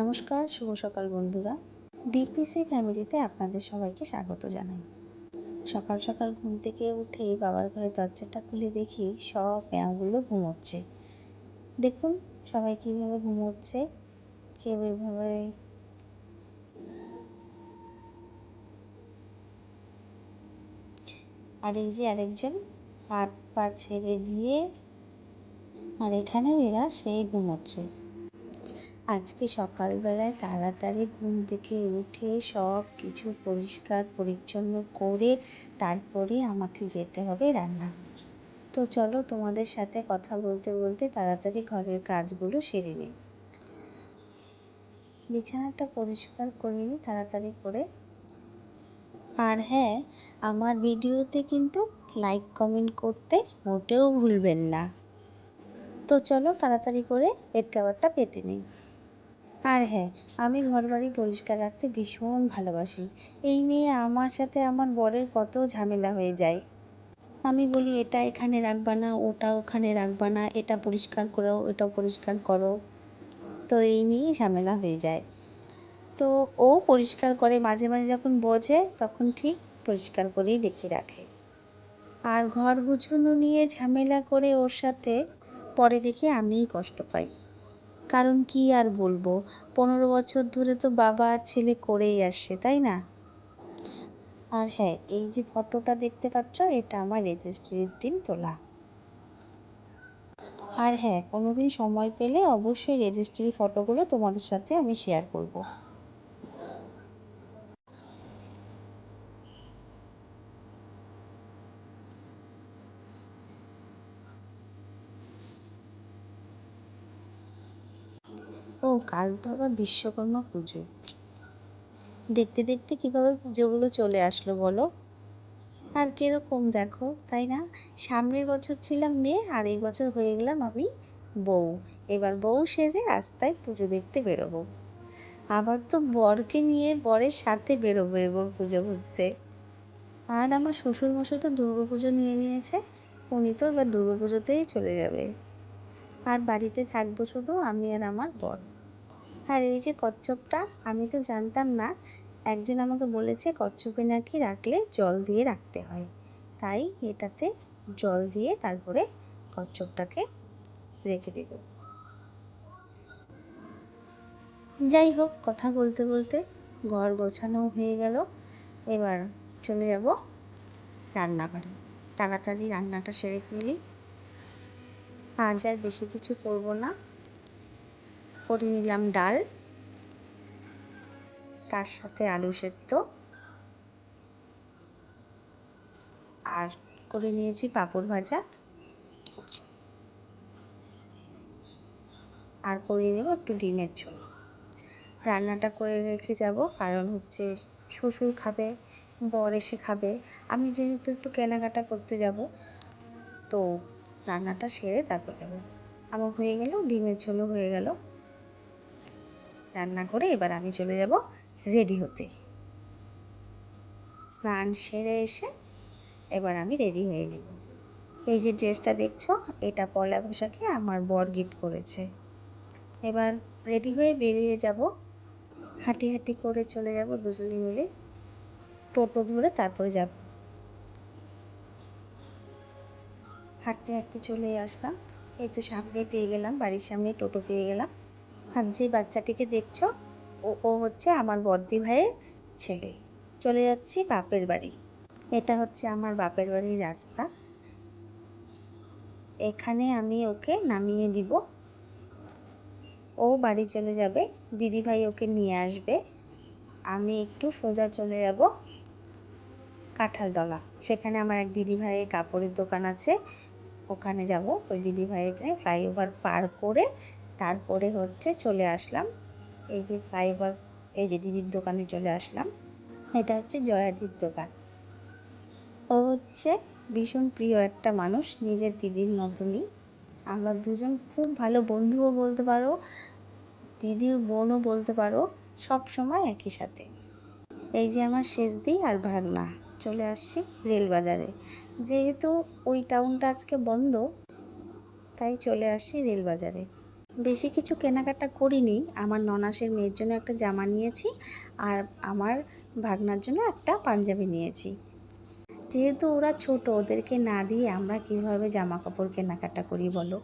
নমস্কার, শুভ সকাল বন্ধুরা। ডিপিসি ফ্যামিলিতে আপনাদের সবাইকে স্বাগত জানাই। সকাল সকাল ঘুম থেকে উঠে বাবার ঘরে দরজাটা খুলে দেখি সব ব্যায়ামগুলো ঘুমোচ্ছে। দেখুন, সবাই কীভাবে ঘুমোচ্ছে, কেউ এভাবে আর এই যে আরেকজন হাত পা ছেড়ে দিয়ে, আর এখানে এরা সেই ঘুমোচ্ছে। আজকে সকালবেলায় তাড়াতাড়ি ঘুম থেকে উঠে সব কিছু পরিষ্কার, পরিচ্ছন্ন করে তারপরে আমাকে যেতে হবে রান্না তো চলো তোমাদের সাথে কথা বলতে বলতে তাড়াতাড়ি ঘরের কাজগুলো সেরে নিই। বিছানাটা পরিষ্কার করে নিই তাড়াতাড়ি করে। আর হ্যাঁ আমার ভিডিওতে কিন্তু লাইক, কমেন্ট করতে মোটেও ভুলবেন না। তো চলো তাড়াতাড়ি করে পেট খাবারটা পেতে নিই। আর হ্যাঁ আমি ঘর বাড়ি পরিষ্কার রাখতে ভীষণ ভালোবাসি। এই নিয়ে আমার সাথে আমার বরের কত ঝামেলা হয়ে যায়। আমি বলি, এটা এখানে রাখবা না, ওটা ওখানে রাখবা না, এটা পরিষ্কার করো এটা পরিষ্কার করো। তো এই নিয়েই ঝামেলা হয়ে যায়। তো ও পরিষ্কার করে, মাঝে মাঝে যখন বোঝে, তখন ঠিক পরিষ্কার করেই দেখে রাখে। আর ঘর গুছানো নিয়ে ঝামেলা করে ওর সাথে, পরে দেখে আমিই কষ্ট পাই। কারণ কি আর বলব? পনেরো বছর ধরে তো বাবা আর ছেলে করেই আসছে তাই না? আর হ্যাঁ এই যে ফটোটা দেখতে পাচ্ছ, এটা আমার রেজিস্ট্রির দিন তোলা। আর হ্যাঁ কোনোদিন সময় পেলে অবশ্যই রেজিস্ট্রির ফটোগুলো তোমাদের সাথে আমি শেয়ার করব। ও, কাল তো আবার বিশ্বকর্মা পুজো। দেখতে দেখতে কীভাবে পুজোগুলো চলে আসলো বলো? আর কীরকম দেখো, তাই না? সামনের বছর ছিলাম মেয়ে, আর এই বছর হয়ে গেলাম আমি বউ। এবার বউ সেজে রাস্তায় পুজো দেখতে বেরোবো। আবার তো বরকে নিয়ে বরের সাথে বেরোবো এবার পুজো করতে। আর আমার শ্বশুর মশাই তো দুর্গা পুজো নিয়ে নিয়েছে, উনি তো এবার দুর্গা পুজোতেই চলে যাবে। আর বাড়িতে থাকব শুধু আমি আর আমার বর। আর এই যে কচ্ছপটা, আমি তো জানতাম না। একজন আমাকে বলেছে কচ্ছপে নাকি রাখলে জল দিয়ে রাখতে হয়। তাই এটাতে জল দিয়ে তারপরে কচ্ছপটাকে রেখে দেব। যাই হোক, কথা বলতে বলতে ঘর গোছানো হয়ে গেল। এবার চলে যাব রান্নাঘরে। তাড়াতাড়ি রান্নাটা সেরে ফেলি। আজ আর বেশি কিছু করব না। করে নিলাম ডাল, তার সাথে আলু সেদ্ধ। আর করে নিয়েছি পাঁপড় ভাজা। আর করে নেব একটু ডিমের ঝোল। রান্নাটা করে রেখে যাব, কারণ হচ্ছে শ্বশুর খাবে, বর এসে খাবে। আমি যেহেতু একটু কেনাকাটা করতে যাব, তো রান্নাটা সেরে তারপর যাব। আমার হয়ে গেল, ডিমের ঝোলও হয়ে গেল। রান্না করে এবার আমি চলে যাব রেডি হতে। স্নান সেরে এসে এবার আমি রেডি হয়ে নেব। এই যে ড্রেসটা দেখছ, এটা পয়লা বৈশাখে আমার বর গিফট করেছে। এবার রেডি হয়ে বেরিয়ে যাব। হাঁটি হাঁটি করে চলে যাব দুজনে মিলে। টোটো ধরে তারপরে যাব। হাঁটতে হাঁটতে চলে আসলাম। এই তো সামনে পেয়ে গেলাম, বাড়ির সামনে টোটো পেয়ে গেলাম। আর যে বাচ্চাটিকে দেখছ, ও ও হচ্ছে আমার বর্দি ভাইয়ের ছেলে। চলে যাচ্ছি বাপের বাড়ি। এটা হচ্ছে আমার বাপের বাড়ির রাস্তা। এখানে আমি ওকে নামিয়ে দিব। ও বাড়ি চলে যাবে, দিদিভাই ওকে নিয়ে আসবে। আমি একটু সোজা চলে যাব কাঁঠালতলা। সেখানে আমার এক দিদিভাইয়ের কাপড়ের দোকান আছে। ওখানে যাব, ওই দিদিভাইয়ের ফ্লাইওভার পার করে তারপরে হচ্ছে চলে আসলাম। এই যে ফ্লাইওভার এই যে দিদির দোকানে চলে আসলাম। এটা হচ্ছে জয়াদির দোকান। ও হচ্ছে ভীষণ প্রিয় একটা মানুষ, নিজের দিদির মতনই। আমরা দুজন খুব ভালো বন্ধুও বলতে পারো দিদি বোনও বলতে পারো, সব সময় একই সাথে। এই যে আমার শেষ দিই আর ভাগনা। চলে আসছি রেলবাজারে। যেহেতু ওই টাউনটা আজকে বন্ধ, তাই চলে আসছি রেলবাজারে। বেশি কিছু কেনাকাটা করিনি। আমার ননাসের মেয়ের জন্য একটা জামা নিয়েছি আর আমার ভাগনার জন্য একটা পাঞ্জাবি নিয়েছি। যেহেতু ওরা ছোট, ওদেরকে না দিয়ে আমরা কীভাবে জামা কাপড় কেনাকাটা করি বলো?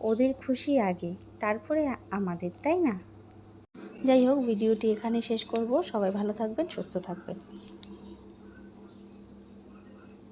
ওদের খুশি আগে, তারপরে আমাদের, তাই না? যাই হোক, ভিডিওটি এখানে শেষ করব। সবাই ভালো থাকবেন, সুস্থ থাকবেন।